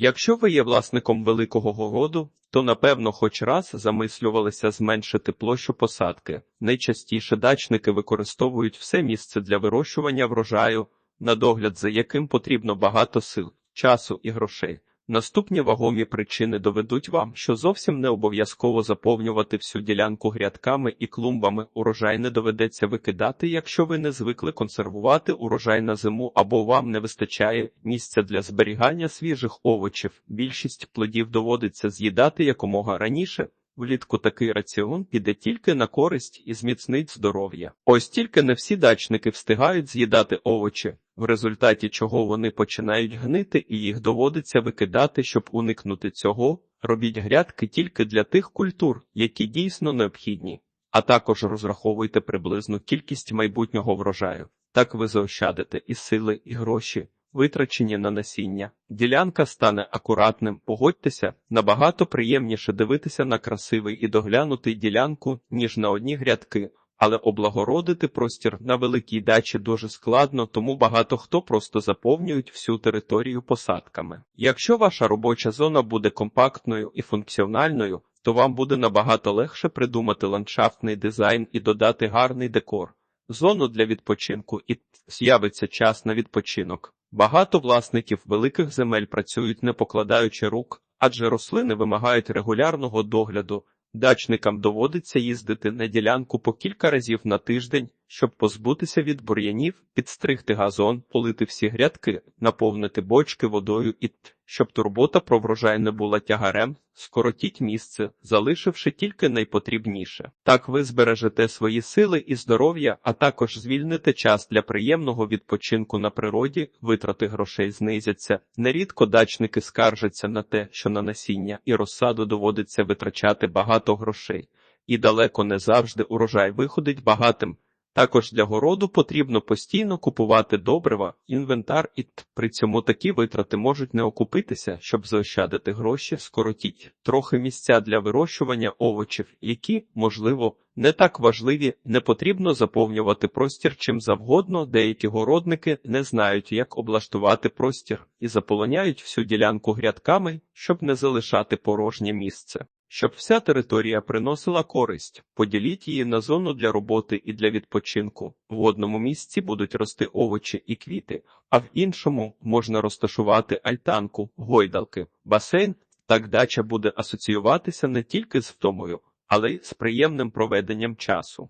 Якщо ви є власником великого городу, то напевно хоч раз замислювалися зменшити площу посадки. Найчастіше дачники використовують все місце для вирощування врожаю, на догляд за яким потрібно багато сил, часу і грошей. Наступні вагомі причини доведуть вам, що зовсім не обов'язково заповнювати всю ділянку грядками і клумбами. Урожай не доведеться викидати, якщо ви не звикли консервувати урожай на зиму або вам не вистачає місця для зберігання свіжих овочів. Більшість плодів доводиться з'їдати якомога раніше. Влітку такий раціон піде тільки на користь і зміцнить здоров'я. Ось тільки не всі дачники встигають з'їдати овочі, в результаті чого вони починають гнити і їх доводиться викидати, щоб уникнути цього. Робіть грядки тільки для тих культур, які дійсно необхідні, а також розраховуйте приблизну кількість майбутнього врожаю. Так ви заощадите і сили, і гроші витрачені на насіння. Ділянка стане акуратним. Погодьтеся, набагато приємніше дивитися на красивий і доглянутий ділянку, ніж на одні грядки. Але облагородити простір на великій дачі дуже складно, тому багато хто просто заповнюють всю територію посадками. Якщо ваша робоча зона буде компактною і функціональною, то вам буде набагато легше придумати ландшафтний дизайн і додати гарний декор, зону для відпочинку і з'явиться час на відпочинок. Багато власників великих земель працюють не покладаючи рук, адже рослини вимагають регулярного догляду. Дачникам доводиться їздити на ділянку по кілька разів на тиждень, щоб позбутися від бур'янів, підстригти газон, полити всі грядки, наповнити бочки водою і т, щоб турбота про врожай не була тягарем, скоротіть місце, залишивши тільки найпотрібніше. Так ви збережете свої сили і здоров'я, а також звільните час для приємного відпочинку на природі, витрати грошей знизяться. Нерідко дачники скаржаться на те, що на насіння і розсаду доводиться витрачати багато грошей, і далеко не завжди урожай виходить багатим. Також для городу потрібно постійно купувати добрива, інвентар і при цьому такі витрати можуть не окупитися, щоб заощадити гроші, скоротіть трохи місця для вирощування овочів, які, можливо, не так важливі, не потрібно заповнювати простір чим завгодно. Деякі городники не знають, як облаштувати простір і заполоняють всю ділянку грядками, щоб не залишати порожнє місце. Щоб вся територія приносила користь, поділіть її на зону для роботи і для відпочинку. В одному місці будуть рости овочі і квіти, а в іншому можна розташувати альтанку, гойдалки, басейн. Так дача буде асоціюватися не тільки з втомою, але й з приємним проведенням часу.